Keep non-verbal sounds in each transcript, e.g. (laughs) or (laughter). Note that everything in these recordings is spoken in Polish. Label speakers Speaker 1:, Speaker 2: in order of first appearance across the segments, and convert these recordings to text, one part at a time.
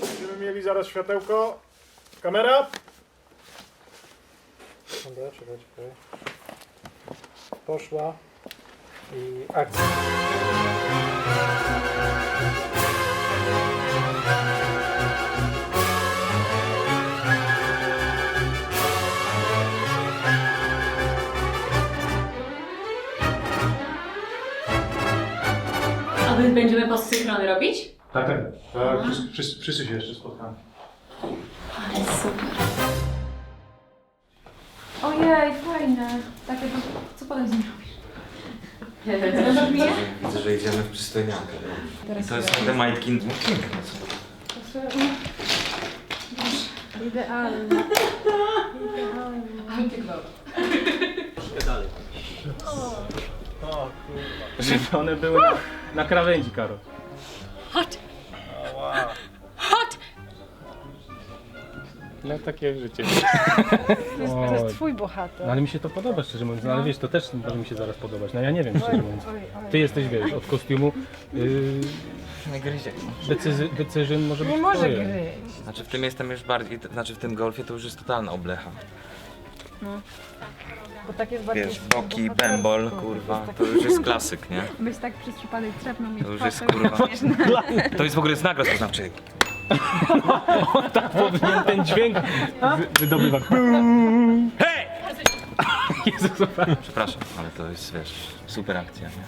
Speaker 1: Będziemy mieli zaraz światełko. Kamera. Dobra, czekaj, czekaj. Poszła. I akcja.
Speaker 2: Postsynchrony robić?
Speaker 1: Tak, tak. tak wszyscy, wszyscy, wszyscy się jeszcze spotkamy.
Speaker 2: Ale super.
Speaker 3: Ojej, fajne. Takie to, co potem z nim robisz? Zależy mnie?
Speaker 4: Widzę, że idziemy w przystojniankę.
Speaker 3: Teraz
Speaker 4: To jest te majtki. No, piękne są.
Speaker 3: Idealne.
Speaker 5: Żeby one były na, na krawędzi, Karo. No takie życie.
Speaker 3: To jest, to jest twój bohater.
Speaker 5: No ale mi się to podoba, szczerze mówiąc. No, ale wiesz, to też może mi się zaraz podobać. No ja nie wiem, szczerze mówiąc.
Speaker 3: Oj, oj.
Speaker 5: Ty jesteś, wiesz, od kostiumu. Yy,
Speaker 4: Nie gryzie.
Speaker 5: decyzy, decyzjon może być
Speaker 3: Nie może
Speaker 5: twoje.
Speaker 3: gryźć.
Speaker 4: Znaczy w tym jestem już bardziej, znaczy w tym golfie to już jest totalna oblecha.
Speaker 3: Bo tak jest bardziej
Speaker 4: Wiesz, boki,
Speaker 3: bohatersko.
Speaker 4: bębol, kurwa, to już jest klasyk, nie?
Speaker 3: Byś tak przez przypadek trzepnął mnie
Speaker 4: To już jest kurwa. To jest w ogóle znak rozpoznawczy. (laughs)
Speaker 5: tak powinien ten dźwięk wy, wydobywać.
Speaker 4: Hej! (laughs)
Speaker 5: Jezus, zobacz.
Speaker 4: Przepraszam, ale to jest, wiesz, super akcja, nie?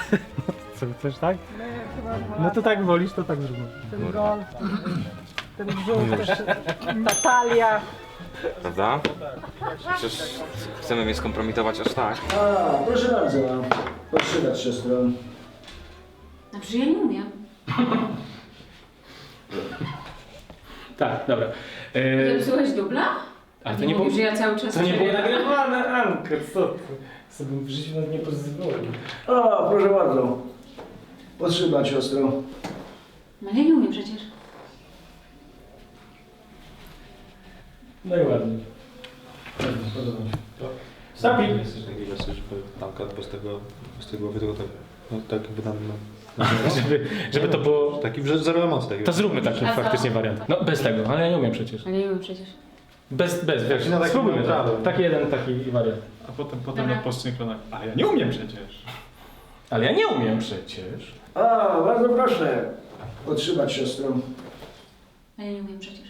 Speaker 4: (laughs)
Speaker 5: Co chcesz, tak?
Speaker 3: Chyba
Speaker 5: No to tak wolisz, to tak zróbmy.
Speaker 3: Ten golf, ten brzuch, też, ta talia.
Speaker 4: Prawda? Przecież chcemy mnie skompromitować aż tak.
Speaker 6: A, proszę bardzo, podszywać siostrą.
Speaker 2: No przecież ja nie umiem.
Speaker 5: Tak, dobra. Yy,
Speaker 2: psułeś dubla?
Speaker 5: ale to nie było,
Speaker 2: Mówisz, że ja cały czas...
Speaker 5: to nie było nagrywane, Anka, co ty? Sobie w życiu nawet nie pozwolił.
Speaker 6: A, proszę bardzo, podszywać siostrą.
Speaker 2: No ja nie umiem przecież.
Speaker 5: No i ładnie. Ładnie, Podoba mi się.
Speaker 7: Jesteś taki żeby tamka bez tego, bez tego tak, no, tak jakby nam,
Speaker 5: Żeby, żeby to było...
Speaker 7: taki że zero emocji. Taki.
Speaker 5: To zróbmy taki
Speaker 2: A co?
Speaker 5: faktycznie wariant. No bez tego, ale ja nie umiem przecież.
Speaker 2: Ale nie umiem przecież.
Speaker 5: Bez, bez, wiesz,
Speaker 7: na takim
Speaker 5: spróbujmy to.
Speaker 7: neutralnym.
Speaker 5: Taki jeden, taki wariant.
Speaker 1: A potem, potem
Speaker 2: Dobra.
Speaker 1: na postsynchronach. A ja nie umiem przecież.
Speaker 5: Ale ja nie umiem przecież.
Speaker 6: A, bardzo proszę, podszywać siostrą.
Speaker 2: A ja nie umiem przecież.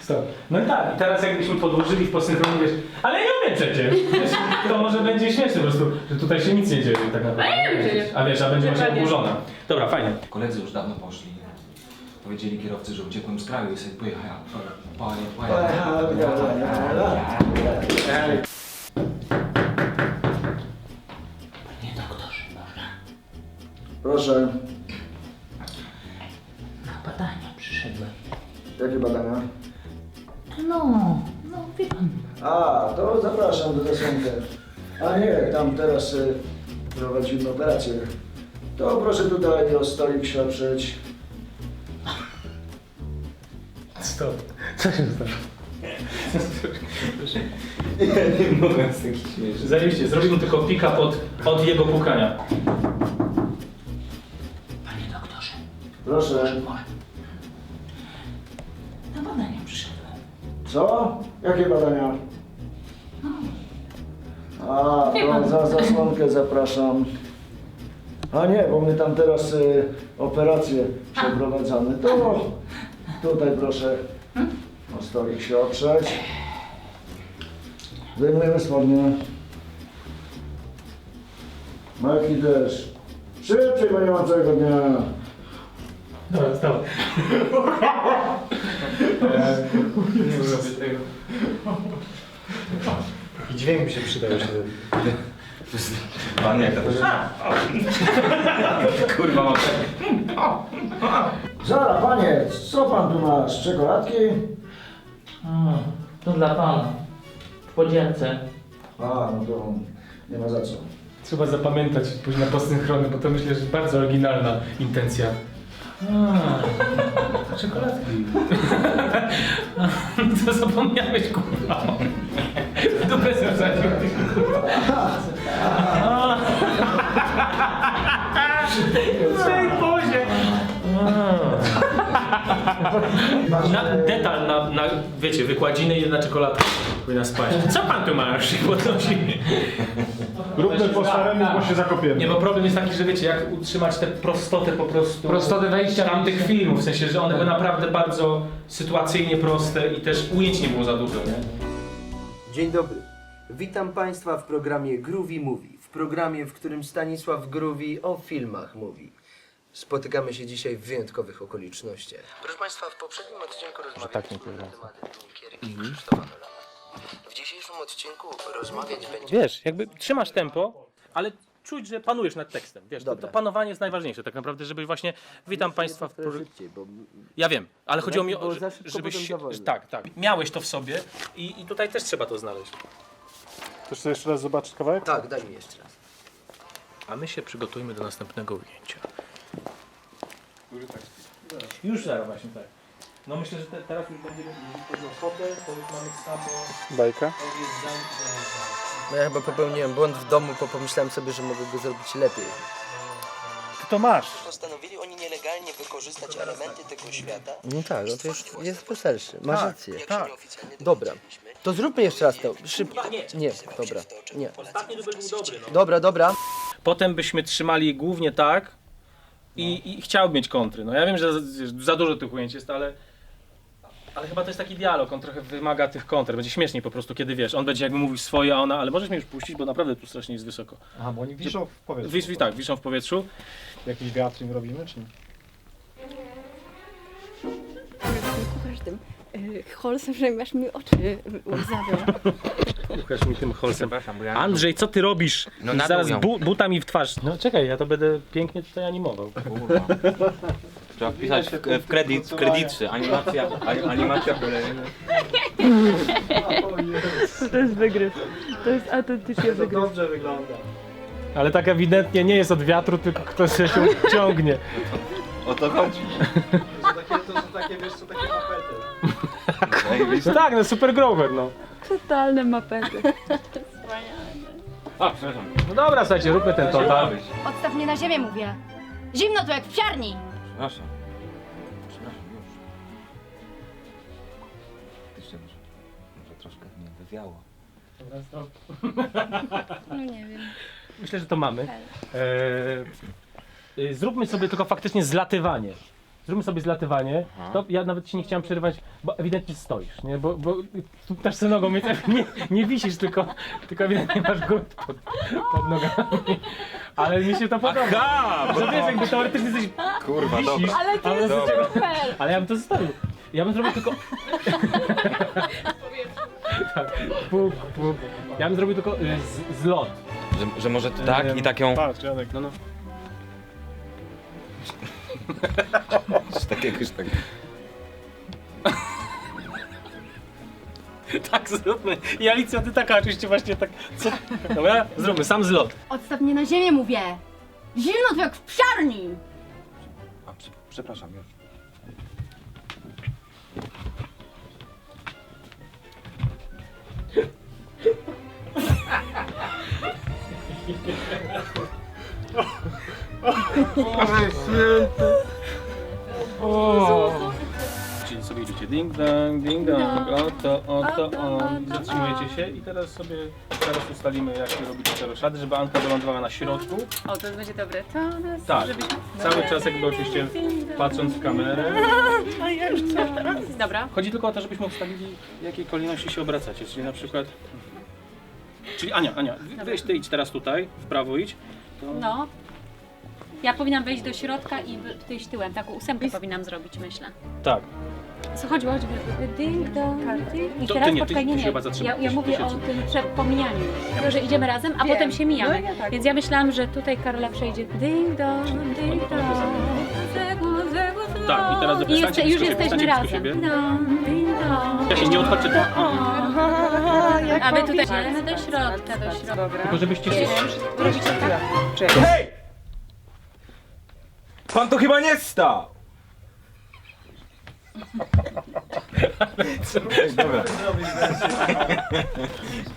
Speaker 5: Stop. No i tak, i teraz jakbyśmy podłożyli w posynchronie, wiesz, ale ja nie umiem przecież. Wiesz, to może będzie śmieszne po prostu, że tutaj się nic nie dzieje tak naprawdę.
Speaker 2: Ale ja wiem przecież.
Speaker 5: A wiesz, a będzie właśnie
Speaker 2: Dokładnie.
Speaker 5: oburzona. Dobra, fajnie.
Speaker 4: Koledzy już dawno poszli. Powiedzieli kierowcy, że uciekłem z kraju i sobie pojechałem. Panie,
Speaker 6: Proszę, jakie badania?
Speaker 8: No, no wie pan.
Speaker 6: A, to zapraszam do zasłonkę. A nie, tam teraz y, prowadzimy operację. To proszę tutaj o stolik sioprzeć.
Speaker 5: Stop. Co się stało?
Speaker 4: Nie mogę z takich śmiesznych.
Speaker 5: Zajebiście, zrobimy tylko pick-up od, od jego pukania.
Speaker 8: Panie doktorze,
Speaker 6: Proszę.
Speaker 8: może.
Speaker 6: Co? Jakie badania? A, to za zasłonkę zapraszam. A nie, bo my tam teraz y, operację przeprowadzamy. To tutaj proszę o stolik się oprzeć. Zdejmujemy spodnie. Majki też. Szybciej, bo nie mam całego dnia.
Speaker 5: Dobra, stop. (laughs)
Speaker 1: Nie robię tego.
Speaker 5: I dźwięk mi się przydał jeszcze.
Speaker 4: Pan jak to Kurwa, mam
Speaker 6: Zara, panie, co pan tu masz? Czekoladki?
Speaker 8: A, to dla pana. W podzielce.
Speaker 6: A, no to nie ma za co.
Speaker 5: Trzeba zapamiętać później na posynchrony, bo to myślę, że bardzo oryginalna intencja.
Speaker 8: A,
Speaker 5: Czekoladki. (laughs) Co zapomniałeś, kurwa? Wsadził, ty, kurwa. W tej (laughs) pozie. Na, detal na, na, wiecie, wykładziny i jedna czekoladka powinna spaść. Co pan tu ma się podnosi?
Speaker 7: Róbmy po staremu, bo się zakopiemy.
Speaker 5: Nie, bo problem jest taki, że wiecie, jak utrzymać tę prostotę po prostu...
Speaker 8: Prostotę wejścia,
Speaker 5: Tamtych filmów, w sensie, że one były naprawdę bardzo sytuacyjnie proste i też ujęć nie było za dużo, nie?
Speaker 9: Dzień dobry. Witam Państwa w programie Groovy Movie. W programie, w którym Stanisław Groovy o filmach mówi. Spotykamy się dzisiaj w wyjątkowych okolicznościach. Proszę Państwa, w poprzednim odcinku rozmawialiśmy na tematy Dunkierki i Krzysztofa Nolana. W dzisiejszym odcinku rozmawiać będziemy...
Speaker 5: Wiesz, jakby trzymasz tempo, ale czuć, że panujesz nad tekstem. Wiesz, to, to panowanie jest najważniejsze tak naprawdę, żebyś właśnie... Witam Państwa w...
Speaker 9: Trochę
Speaker 5: pro-
Speaker 9: szybciej, bo
Speaker 5: Ja wiem, ale chodziło mi o,
Speaker 9: za szybko,
Speaker 5: żebyś...
Speaker 9: potem za wolno.
Speaker 5: Tak, tak. Miałeś to w sobie i, i tutaj też trzeba to znaleźć.
Speaker 7: Chcesz sobie jeszcze raz zobaczyć kawałek?
Speaker 9: Tak, daj mi jeszcze raz.
Speaker 5: A my się przygotujmy do następnego ujęcia. Już zaraz właśnie tak. No myślę, że te, teraz już będziemy mieli fotel, to już mamy samo
Speaker 7: Bajka.
Speaker 9: No ja chyba popełniłem błąd w domu, bo pomyślałem sobie, że mogę go zrobić lepiej.
Speaker 7: Ty to masz.
Speaker 10: Postanowili oni nielegalnie wykorzystać elementy tego świata.
Speaker 9: No tak, no to jest, jest weselszy. Masz rację.
Speaker 10: Jak
Speaker 7: tak.
Speaker 10: się nieoficjalnie
Speaker 9: Dobra.
Speaker 10: dowiedzieliśmy,
Speaker 9: To zróbmy jeszcze raz to. Szybko.
Speaker 5: Nie.
Speaker 9: Nie, dobra. Nie.
Speaker 10: Polacy
Speaker 5: Ostatni dubel był dobry, no.
Speaker 9: Dobra, dobra.
Speaker 5: Potem byśmy trzymali głównie tak i, i chciałbym mieć kontry. No ja wiem, że za, za dużo tych ujęć jest, ale, ale chyba to jest taki dialog, on trochę wymaga tych kontr. Będzie śmieszniej po prostu, kiedy wiesz, on będzie jakby mówił swoje, a ona, ale możesz mnie już puścić, bo naprawdę tu strasznie jest wysoko.
Speaker 7: Aha, bo oni wiszą w powietrzu.
Speaker 5: Wisz, tak, wiszą w powietrzu.
Speaker 7: Jakiś wiatr im robimy, czy nie?
Speaker 3: Kuchasz tym y, Holsem, że aż mi oczy łzawią.
Speaker 5: Ukaż mi tym holsem. Andrzej, co ty robisz?
Speaker 4: No
Speaker 5: I zaraz
Speaker 4: ją.
Speaker 5: bu butami w twarz. No czekaj, ja to będę pięknie tutaj animował.
Speaker 4: Trzeba wpisać w, w kredyt, w kredytce. Animacja, a- animacja kolejna. (laughs)
Speaker 3: To jest wygryw. To jest autentycznie wygryw.
Speaker 7: Dobrze wygląda.
Speaker 5: Ale tak ewidentnie nie jest od wiatru, tylko ktoś się ciągnie.
Speaker 4: O to chodzi.
Speaker 7: Takie, to są takie, wiesz co, takie mapety.
Speaker 5: No tak, no super grower, no.
Speaker 3: Totalne mapety.
Speaker 4: A, przepraszam.
Speaker 5: No dobra, słuchajcie, róbmy ten total.
Speaker 3: Odstaw mnie na ziemię, mówię. Zimno tu jak w psiarni.
Speaker 4: Przepraszam. Przepraszam, już. Faktycznie może, może troszkę mnie wywiało.
Speaker 3: No nie wiem.
Speaker 5: Myślę, że to mamy. Eee, y, zróbmy sobie tylko faktycznie zlatywanie. Zróbmy sobie zlatywanie. To ja nawet ci nie chciałem przerywać, bo ewidentnie stoisz, nie? Bo, bo tu też sobie nogą, więc nie, nie wisisz, tylko, tylko ewidentnie masz grunt pod, pod nogami. Ale mi się to podoba.
Speaker 4: Aha!
Speaker 5: Że wiesz, jakby teoretycznie jesteś
Speaker 4: Kurwa,
Speaker 5: wisisz,
Speaker 4: dobra.
Speaker 3: Ale to
Speaker 5: ale,
Speaker 3: jest super.
Speaker 5: ale ja bym to zostawił. Ja bym zrobił tylko... tak, puk, puk. Ja bym zrobił tylko y, z, zlot.
Speaker 4: Że, że może tak i tak ją...
Speaker 7: Patrz, Janek.
Speaker 5: No, no.
Speaker 4: Tak jakoś tak...
Speaker 5: Tak, zróbmy. I Alicja, ty taka oczywiście właśnie tak... Co? Dobra, zróbmy, sam zlot.
Speaker 3: Odstaw mnie na ziemię, mówię. Zimno tu jak w psiarni.
Speaker 4: A, prze- przepraszam, już.
Speaker 5: Czyli sobie idziecie ding dong, ding dong, oto, oto, on. Zatrzymujecie się i teraz sobie, teraz ustalimy jak robicie te roszady, żeby Anka wylądowała na środku.
Speaker 2: O, to będzie dobre. To nas,
Speaker 5: Tak, cały czas jakby oczywiście patrząc w kamerę. (laughs)
Speaker 2: Dobra.
Speaker 5: Chodzi tylko o to, żebyśmy ustalili w jakiej kolejności się obracacie, czyli na przykład... Czyli Ania, Ania, weź ty idź teraz tutaj, w prawo idź. To...
Speaker 2: No. Ja powinnam wejść do środka i wy- ty iść tyłem. Taką ósemkę powinnam zrobić, myślę.
Speaker 5: Tak.
Speaker 2: Co chodziło? Żeby ding dong, ding. I
Speaker 5: To
Speaker 2: teraz
Speaker 5: ty nie, ty-
Speaker 2: poczekaj,
Speaker 5: ty
Speaker 2: nie,
Speaker 5: się
Speaker 2: nie.
Speaker 5: chyba zatrzymaj.
Speaker 2: Ja,
Speaker 5: Ty
Speaker 2: ja mówię
Speaker 5: ty się
Speaker 2: o tym przepominianiu. Tylko, że idziemy razem, a potem się mijamy. Więc ja myślałam, że tutaj Karola przejdzie ding dong, ding dong.
Speaker 5: Tak, i teraz
Speaker 2: I
Speaker 5: stańcie
Speaker 2: już
Speaker 5: blisko siebie,
Speaker 2: jesteśmy
Speaker 5: blisko
Speaker 2: razem.
Speaker 5: siebie.
Speaker 2: Dong, ding dong.
Speaker 5: Ja się nie odchodźcie tu.
Speaker 2: A wy tutaj idziemy do środka, do środka.
Speaker 5: Tylko żebyście się...
Speaker 2: Robicie tak?
Speaker 4: Pan to chyba nie stał!
Speaker 1: Dobra.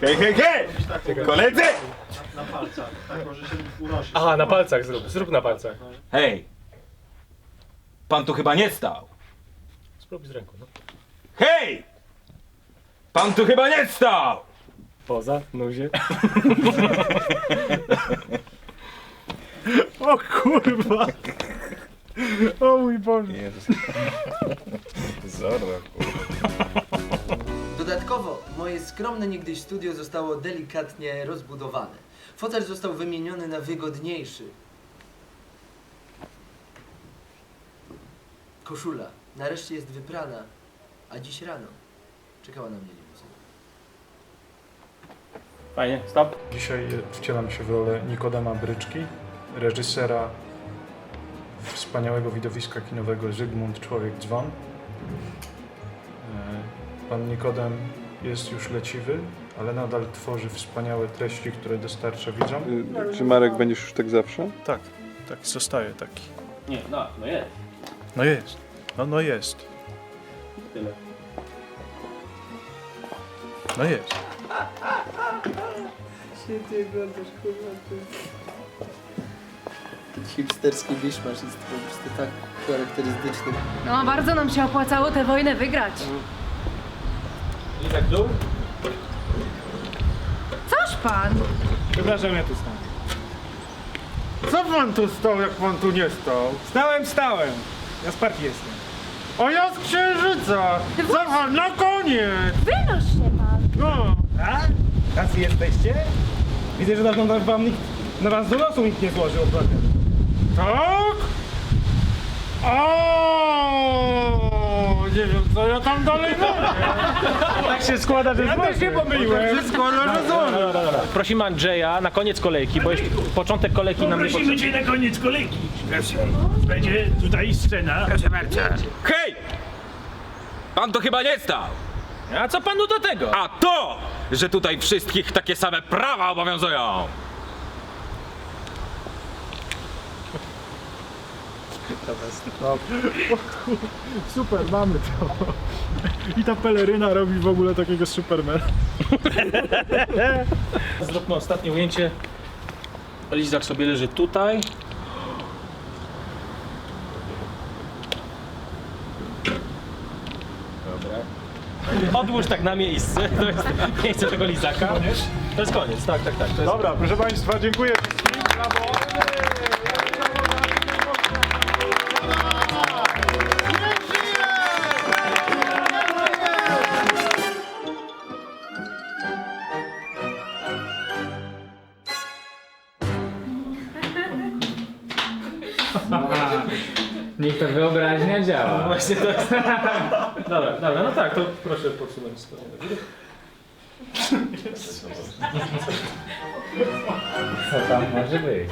Speaker 1: Hej, hej, hej! Koledzy!
Speaker 7: Na palcach, tak, może się unosi.
Speaker 5: Aha, na palcach zrób, zrób na palcach.
Speaker 4: Hej! Pan tu chyba nie stał.
Speaker 5: Spróbuj z ręką, no.
Speaker 4: Hej! Pan tu chyba nie stał!
Speaker 5: Poza, nuzie. (laughs)
Speaker 1: O kurwa! O mój Boże! (laughs)
Speaker 9: Dodatkowo, moje skromne niegdyś studio zostało delikatnie rozbudowane. Fotel został wymieniony na wygodniejszy. Koszula nareszcie jest wyprana, a dziś rano czekała na mnie limuzyna.
Speaker 5: Fajnie, stop.
Speaker 7: Dzisiaj wcielam się w rolę Nikodema Bryczki, reżysera wspaniałego widowiska kinowego Zygmunt Człowiek Dzwon. E, Pan Nikodem jest już leciwy, ale nadal tworzy wspaniałe treści, które dostarcza widzom.
Speaker 11: Czy Marek będziesz już tak zawsze?
Speaker 7: Tak, tak, zostaje taki.
Speaker 5: Nie, no, no jest.
Speaker 7: No jest, no, no jest,
Speaker 5: Tyle.
Speaker 7: no jest.
Speaker 9: Świetnie oglądasz, kurwa, ty. Hipsterski miszmasz jest po prostu tak charakterystyczny.
Speaker 3: No, bardzo nam się opłacało tę wojnę wygrać.
Speaker 5: I tak dół?
Speaker 3: Coż pan?
Speaker 1: Przepraszam, ja tu stałem. Co pan tu stał, jak pan tu nie stał? Stałem, stałem. Ja z partii jestem. O ja z księżyca! Co pan, na koniec!
Speaker 3: Wynoś się pan!
Speaker 1: No! A? Tacy jesteście? Widzę, że dawno na wam nikt, na was do losu nikt nie złożył. Tak? O, nie wiem, co ja tam dalej mówię. Tak się składa, że ja też się pomyliłem. Tak się składa, że złożę.
Speaker 5: Prosimy Andrzeja na koniec kolejki, bo jeśli początek kolejki nam nie
Speaker 12: Prosimy
Speaker 5: potrzebny.
Speaker 12: cię na koniec kolejki. Będzie tutaj scena. Proszę bardzo.
Speaker 4: Hej! Pan tu chyba nie stał!
Speaker 5: A co panu do tego?
Speaker 4: A to, że tutaj wszystkich takie same prawa obowiązują!
Speaker 1: Super, mamy to. I ta peleryna robi w ogóle takiego supermana.
Speaker 5: Zróbmy ostatnie ujęcie. Lizak sobie leży tutaj. Dobra. Odłóż tak na miejsce. To jest miejsce tego lizaka. To jest koniec, tak, tak, tak. To jest...
Speaker 1: Dobra, proszę Państwa, dziękuję wszystkim. Brawo.
Speaker 8: Niech to wyobraźnia działa.
Speaker 5: Właśnie to jest... Dobra, dobra, no tak, to proszę podsunąć stronę do góry.
Speaker 8: Co tam może być?